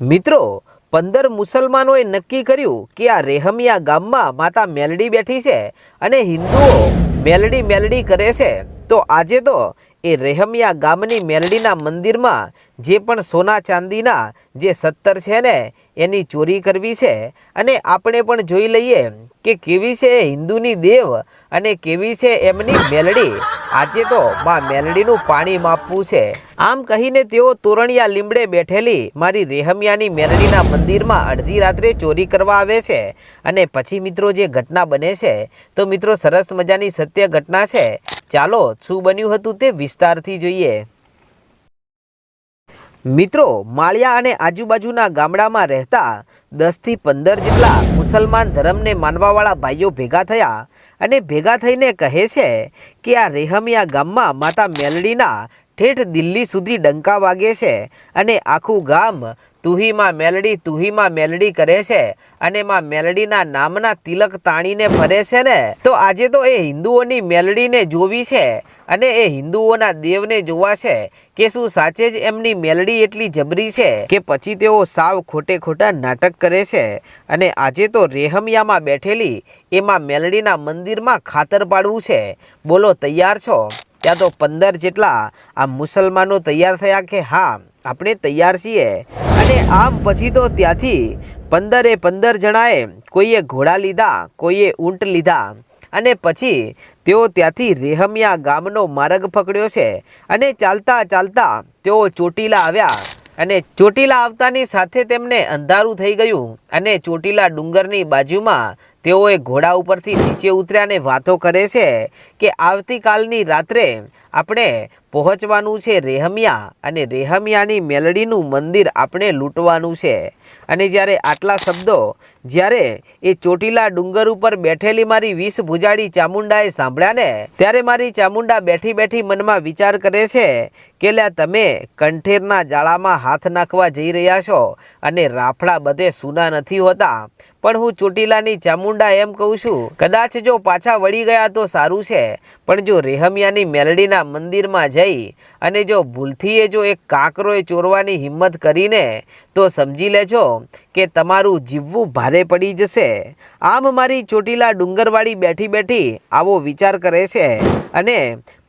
મિત્રો, પંદર મુસલમાનોએ નક્કી કર્યું કે આ રેહમિયા ગામમાં માતા મેલડી બેઠી છે અને હિન્દુઓ મેલડી મેલડી કરે છે. તો આજે તો એ રહેમિયા ગામની મેલડીના મંદિરમાં જે પણ સોના ચાંદીના જે સત્તર છે ને, એની ચોરી કરવી છે. અને આપણે પણ જોઈ લઈએ કે કેવી છે હિન્દુની દેવ અને કેવી છે એમની મેલડી. આજે તો માં મેલડીનું પાણી માપવું છે. આમ કહીને તેઓ તોરણિયા લીમડે બેઠેલી મારી રેહમિયાની મેલડીના મંદિરમાં અડધી રાત્રે ચોરી કરવા આવે છે. અને પછી મિત્રો જે ઘટના બને છે, તો મિત્રો સરસ મજાની સત્ય ઘટના છે. ચાલો, શું બન્યું હતું તે વિસ્તારથી જોઈએ. મિત્રો, માળિયા અને આજુબાજુના ગામડામાં રહેતા દસથી પંદર જેટલા મુસલમાન ધર્મને માનવાવાળા ભાઈઓ ભેગા થયા અને ભેગા થઈને કહે છે કે આ રેહમિયા ગામમાં માતા મેલડીના ઠેઠ દિલ્હી સુધી ડંકા વાગે છે અને આખું ગામ તુહીમાં મેલડી તુહીમાં મેલડી કરે છે અને માં મેલડીના નામના તિલક તાણીને ફરે છે ને. તો આજે તો એ હિન્દુઓની મેલડીને જોવી છે અને એ હિન્દુઓના દેવને જોવા છે કે શું સાચે જ એમની મેલડી એટલી જબરી છે કે પછી તેઓ સાવ ખોટે ખોટા નાટક કરે છે. અને આજે તો રેહમિયામાં બેઠેલી એમાં મેલડીના મંદિરમાં ખાતર પાડવું છે. બોલો, તૈયાર છો? ત્યાં તો પંદર જેટલા આ મુસલમાનો તૈયાર થયા કે હા, આપણે તૈયાર છીએ. અને આમ પછી તો ત્યાંથી પંદરે પંદર જણાએ કોઈએ ઘોડા લીધા, કોઈએ ઊંટ લીધા. અને પછી તેઓ ત્યાંથી રેહમિયા ગામનો માર્ગ પકડ્યો છે અને ચાલતા ચાલતા તેઓ ચોટીલા આવ્યા. અને ચોટીલા આવતાની સાથે તેમને અંધારું થઈ ગયું અને ચોટીલા ડુંગરની બાજુમાં તેઓએ ઘોડા ઉપરથી નીચે ઉતર્યા અને વાતો કરે છે કે આવતીકાલની રાત્રે આપણે પહોંચવાનું છે રેહમિયા અને રેહમિયાની મેલડીનું મંદિર આપણે લૂંટવાનું છે. અને જ્યારે આટલા શબ્દો, જ્યારે એ ચોટીલા ડુંગર ઉપર બેઠેલી મારી વીસ ભુજાડી ચામુંડાએ સાંભળ્યા ને ત્યારે મારી ચામુંડા બેઠી બેઠી મનમાં વિચાર કરે છે કે લ્યા તમે કંઠેરના જાળામાં હાથ નાખવા જઈ રહ્યા છો અને રાફડા બધે સૂના નથી હોતા. પણ હું ચોટીલાની ચામુંડા એમ કહું છું, કદાચ જો પાછા વળી ગયા તો સારું છે. પણ જો રેહમિયાની મેલડીના મંદિરમાં જઈ અને જો ભૂલથી એ જો એક કાંકરોએ ચોરવાની હિંમત કરીને, તો સમજી લેજો કે તમારું જીવવું ભારે પડી જશે. આમ મારી ચોટીલા ડુંગરવાળી બેઠી બેઠી આવો વિચાર કરે છે. અને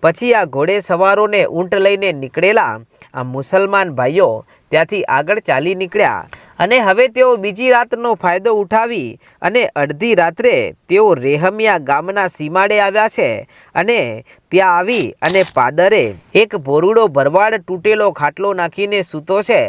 પછી આ ઘોડે સવારોને ઊંટ લઈને નીકળેલા આ મુસલમાન ભાઈઓ ત્યાંથી આગળ ચાલી નીકળ્યા. અને હવે તેઓ બીજી રાતનો ફાયદો ઉઠાવી અને અડધી રાત્રે તેઓ રેહમિયા ગામના સીમાડે આવ્યા છે અને ત્યાં આવી અને પાદરે એક ભોરુડો ભરવાડ તૂટેલો ખાટલો નાખીને સૂતો છે.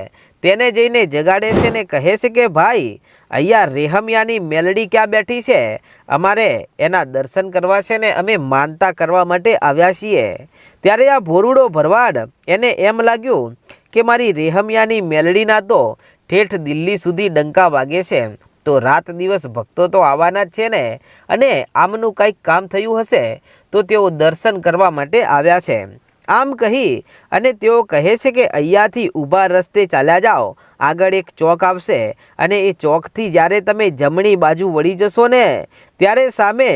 તેને જઈને જગાડે છે ને કહે છે કે, ભાઈ, અહીંયા રેહમિયાની મેલડી ક્યાં બેઠી છે? અમારે એના દર્શન કરવા છે ને અમે માનતા કરવા માટે આવ્યા છીએ. ત્યારે આ ભોરુડો ભરવાડ એને એમ લાગ્યું કે, મારી રેહમિયાની મેલડીના તો ઠેઠ દિલ્હી સુધી ડંકા વાગે છે. તો રાત દિવસ ભક્તો તો આવવાના જ છે ને. અને આમનું કંઈક કામ થયું હશે તો તેઓ દર્શન કરવા માટે આવ્યા છે. આમ કહી અને તેઓ કહે છે કે અહીંયાથી ઊભા રસ્તે ચાલ્યા જાઓ. આગળ એક ચોક આવશે અને એ ચોકથી જ્યારે તમે જમણી બાજુ વળી જશો ને, ત્યારે સામે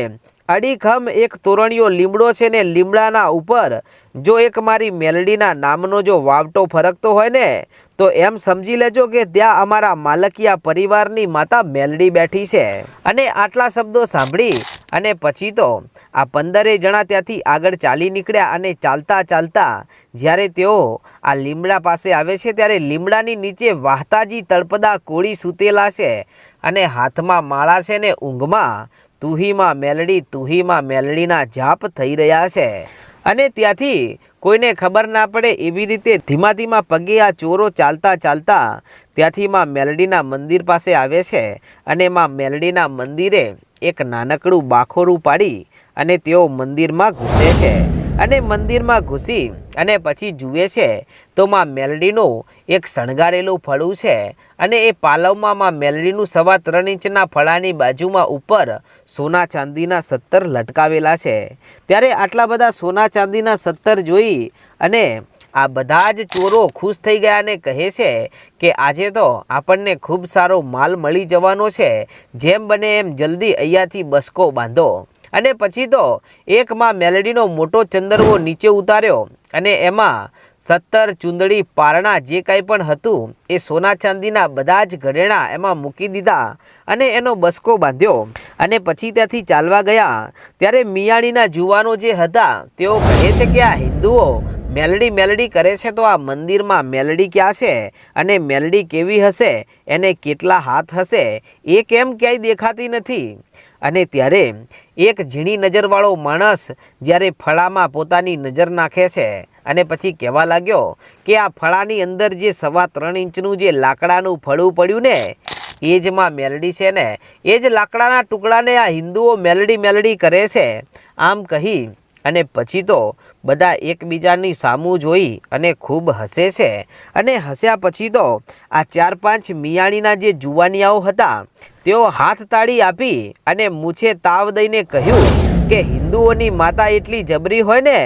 અડીખમ એક તોરણીયો લીમડો છે ને લીમડાના ઉપર, જો એક મારી મેલડીના નામનો જો વાવટો ફરકતો હોય ને, તો એમ સમજી લેજો કે ત્યાં અમારા માલકિયા પરિવારની માતા મેલડી બેઠી છે. અને આટલા શબ્દો સાંભળી અને પછી તો આ પંદરે જણા ત્યાંથી આગળ ચાલી નીકળ્યા અને ચાલતા ચાલતા જ્યારે તેઓ આ લીમડા પાસે આવે છે ત્યારે લીમડાની નીચે વાહતાજી તળપદા કોળી સૂતેલા છે અને હાથમાં માળા છે ને ઊંઘમાં તુહીમાં મેલડી, તુહીમાં મેલડીના જાપ થઈ રહ્યા છે. અને ત્યાંથી કોઈને ખબર ના પડે એવી રીતે ધીમા ધીમા પગે આ ચોરો ચાલતા ચાલતા ત્યાંથી માં મેલડીના મંદિર પાસે આવે છે અને માં મેલડીના મંદિરે એક નાનકડું બાખોરું પાડી અને તેઓ મંદિરમાં ઘૂસે છે. અને મંદિરમાં ઘૂસી અને પછી જુએ છે તો માં મેલડીનું એક શણગારેલું ફળું છે અને એ પાલવમાં માં મેલડીનું સવા ત્રણ ઇંચના ફળાની બાજુમાં ઉપર સોના ચાંદીના સત્તર લટકાવેલા છે. ત્યારે આટલા બધા સોના ચાંદીના સત્તર જોઈ અને આ બધા જ ચોરો ખુશ થઈ ગયા અને કહે છે કે આજે તો આપણને ખૂબ સારો માલ મળી જવાનો છે. જેમ બને એમ જલ્દી અહીંયાથી બસકો બાંધો. અને પછી તો એકમાં મેલડીનો મોટો ચંદરવો નીચે ઉતાર્યો અને એમાં સત્તર ચૂંદડી પારણા જે કાંઈ પણ હતું એ સોના ચાંદીના બધા જ ઘરેણા એમાં મૂકી દીધા અને એનો બસકો બાંધ્યો. અને પછી ત્યાંથી ચાલવા ગયા. ત્યારે મિયાણીના જુવાનો જે હતા, તેઓ કહે છે કે, આ હિન્દુઓ મેલડી મેલડી કરે છે તો આ મંદિરમાં મેલડી ક્યાં છે? અને મેલડી કેવી હશે? એને કેટલા હાથ હશે? એ કેમ ક્યાંય દેખાતી નથી? અને ત્યારે એક ઝીણી નજરવાળો માણસ જ્યારે ફળામાં પોતાની નજર નાખે છે અને પછી કહેવા લાગ્યો કે આ ફળાની અંદર જે સવા ત્રણ ઇંચનું જે લાકડાનું ફળું પડ્યું ને, એ જ માં મેલડી છે ને, એ જ લાકડાના ટુકડાને આ હિન્દુઓ મેલડી મેલડી કરે છે. આમ કહી અને પછી તો બધા એકબીજાની સામું જોઈ અને ખૂબ હસે છે. અને હસ્યા પછી તો આ ચાર પાંચ મિયાણીના જે જુવાનિયાઓ હતા, તેઓ હાથ તાળી આપી અને મૂછે તાવ દઈને કહ્યું કે હિન્દુઓની માતા એટલી જબરી હોય ને,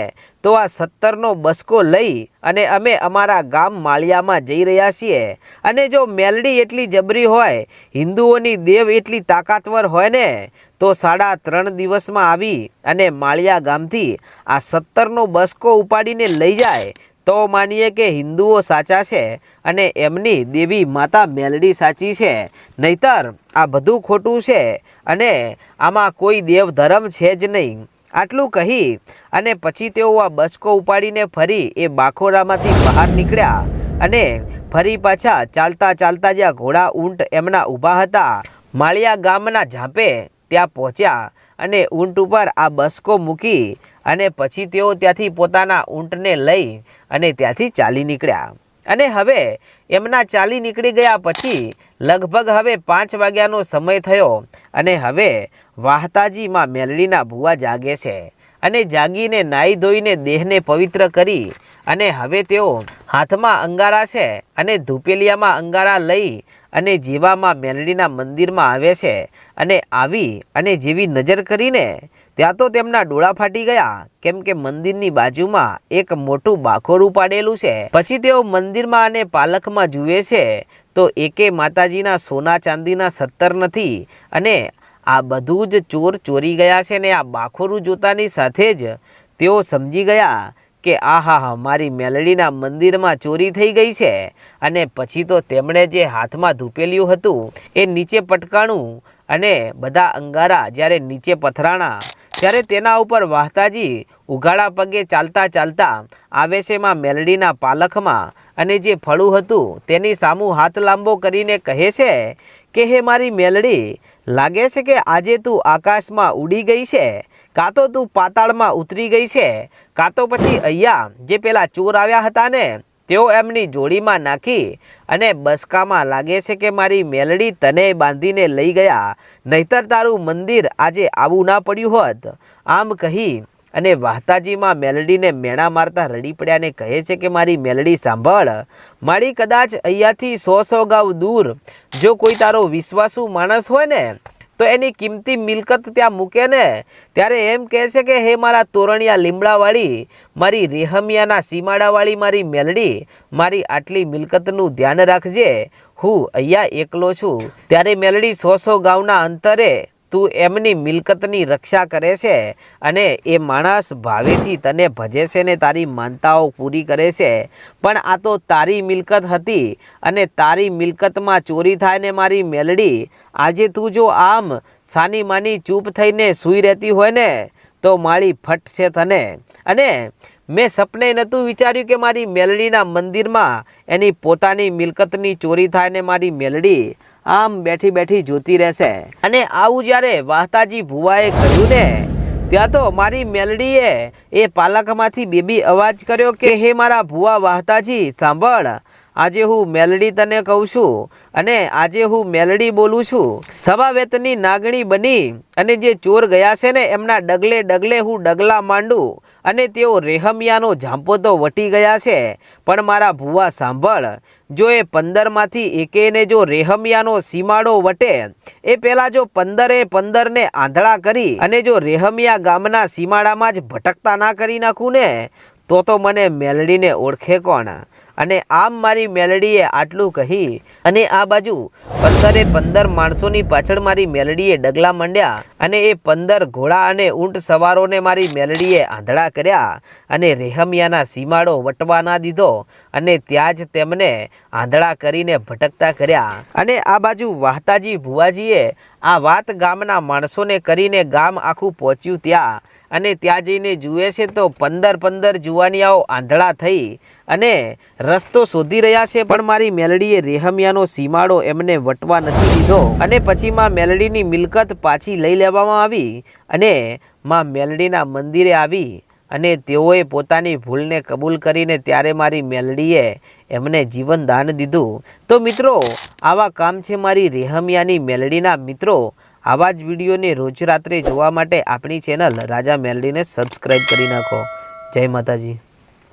તો આ સત્તરનો બસકો લઈ અને અમે અમારા ગામ માળિયામાં જઈ રહ્યા છીએ. અને જો મેલડી એટલી જબરી હોય, હિન્દુઓની દેવ એટલી તાકાતવર હોય ને, તો સાડા ત્રણ દિવસમાં આવી અને માળિયા ગામથી આ સત્તરનો બસકો ઉપાડીને લઈ જાય તો માનીએ કે હિન્દુઓ સાચા છે અને એમની દેવી માતા મેલડી સાચી છે. નહીતર આ બધું ખોટું છે અને આમાં કોઈ દેવ ધર્મ છે જ નહીં. આટલું કહી અને પછી તેઓ આ બસકો ઉપાડીને ફરી એ બાખોરામાંથી બહાર નીકળ્યા અને ફરી પાછા ચાલતા ચાલતા જ્યાં ઘોડા ઊંટ એમના ઊભા હતા, માળિયા ગામના ઝાંપે ત્યાં પહોંચ્યા અને ઊંટ ઉપર આ બસકો મૂકી અને પછી તેઓ ત્યાંથી પોતાના ઊંટને લઈ અને ત્યાંથી ચાલી નીકળ્યા. અને હવે એમના ચાલી નીકળી ગયા પછી લગભગ હવે પાંચ વાગ્યાનો સમય થયો અને હવે વાહતાજીમાં મેલડીના ભુવા જાગે છે અને જાગીને નાહી ધોઈને દેહને પવિત્ર કરી અને હવે તેઓ હાથમાં અંગારા છે અને ધૂપેલિયામાં અંગારા લઈ અને જેવામાં મેલડીના મંદિરમાં આવે છે અને આવી અને જેવી નજર કરીને ત્યાં તો તેમના ડોળા ફાટી ગયા, કેમ કે મંદિરની બાજુમાં એક મોટું બાખોરું પાડેલું છે. પછી તેઓ મંદિરમાં અને પાલખમાં જુએ છે, તો એકે માતાજીના સોના ચાંદીના સત્તર નથી, અને આ બધું જ ચોર ચોરી ગયા છે ને આ બાખોરું જોતાની સાથે જ તેઓ સમજી ગયા કે આહા, મારી મેલડીના મંદિરમાં ચોરી થઈ ગઈ છે, અને પછી તો તેમણે જે હાથમાં ધૂપેલ્યું હતું એ નીચે પટકાણું અને બધા અંગારા જ્યારે નીચે પથરાણા ત્યારે તેના ઉપર વાહતાજી ઉઘાડા પગે ચાલતા ચાલતા આવે છે માં મેલડીના પાલખમાં અને જે ફળું હતું તેની સામું હાથ લાંબો કરીને કહે છે કે, હે મારી મેલડી, લાગે છે કે આજે તું આકાશમાં ઉડી ગઈ છે? કાં તો તું પાતાળમાં ઉતરી ગઈ છે? કાં તો પછી અહીંયા જે પેલા ચોર આવ્યા હતા ને તેઓ એમની જોડીમાં નાખી અને બસકામાં લાગે છે કે મારી મેલડી તને બાંધીને લઈ ગયા, નહીતર તારું મંદિર આજે આવું ના પડ્યું હોત. આમ કહી અને વાહતાજીમાં મેલડીને મેણા મારતા રડી પડ્યાને કહે છે કે મારી મેલડી સાંભળ, મારી કદાચ અહીંયાથી સો સો ગાઉ દૂર, જો કોઈ તારો વિશ્વાસુ માણસ હોય ને તો એની કિંમતી મિલકત ત્યાં મૂકે ને, ત્યારે એમ કહે છે કે, હે મારા તોરણિયા લીમડાવાળી, મારી રેહમિયાના સીમાડાવાળી મારી મેલડી, મારી આટલી મિલકતનું ધ્યાન રાખજે. હું અહીંયા એકલો છું. ત્યારે મેલડી સો સો ગામના અંતરે તું એમની મિલકતની રક્ષા કરે છે અને એ માણસ ભાવેથી તને ભજે છે ને તારી માનતાઓ પૂરી કરે છે. પણ આ તો તારી મિલકત હતી અને તારી મિલકતમાં ચોરી થાય ને મારી મેલડી. આજે તું જો આમ સાની માની ચૂપ થઈને સૂઈ રહેતી હોય ને, તો મારી ફટ છે તને. અને મેં સપને નહોતું વિચાર્યું કે મારી મેલડીના મંદિરમાં એની પોતાની મિલકતની ચોરી થાય ને મારી મેલડી. આમ બેઠી બેઠી જોતી રહેશે. અને આવું જ્યારે વાહતાજી ભુવાએ કહ્યું ને, ત્યાં તો મારી મેલડીએ એ પાલકમાંથી બેબી અવાજ કર્યો કે, હે મારા ભુવા વાહતાજી, સાંભળ આજે હું મેલડી તને કહું છું અને આજે હું મેલડી બોલું છું. સભાવેતની નાગણી બની અને જે ચોર ગયા છે ને, એમના ડગલે ડગલે હું ડગલા માંડું અને તેઓ રેહમિયાનો ઝાંપો તો વટી ગયા છે. પણ મારા ભુવા સાંભળ, જો એ પંદરમાંથી એકેને જો રેહમિયાનો સીમાડો વટે, એ પહેલાં જો પંદરે પંદરને આંધળા કરી અને જો રેહમિયા ગામના સીમાડામાં જ ભટકતા ના કરી નાખું ને તો તો મને મેલડીને ઓળખે કોણ? અને આમ મારી મેલડીએ આટલું કહી, અને આ બાજુ પંદરે પંદર માણસોની પાછળ મારી મેલડીએ ડગલા માંડ્યા, અને એ પંદર ઘોડા અને ઊંટ સવારોને મારી મેલડીએ આંધળા કર્યા, અને રેહમિયાના સીમાડો વટવા ના દીધો, અને ત્યાં જ તેમને આંધળા કરીને ભટકતા કર્યા. અને આ બાજુ વાહતાજી ભુવાજીએ આ વાત ગામના માણસોને કરીને ગામ આખું પહોંચ્યું ત્યાં અને ત્યાં જઈને જુએ છે તો પંદર પંદર જુવાનિયાઓ આંધળા થઈ અને રસ્તો શોધી રહ્યા છે. પણ મારી મેલડીએ રેહમિયાનો સીમાડો એમને વટવા નથી દીધો અને પછી માં મેલડીની મિલકત પાછી લઈ લેવામાં આવી અને માં મેલડીના મંદિરે આવી અને તેઓએ પોતાની ભૂલને કબૂલ કરીને ત્યારે મારી મેલડીએ એમને જીવન દાન દીધું. તો મિત્રો, આવા કામ છે મારી રેહમિયાની મેલડીના મિત્રો. આવા જ વિડીયોને રોજ રાત્રે જોવા માટે આપણી ચેનલ રાજા મેલડીને સબસ્ક્રાઈબ કરી નાખો. જય માતાજી.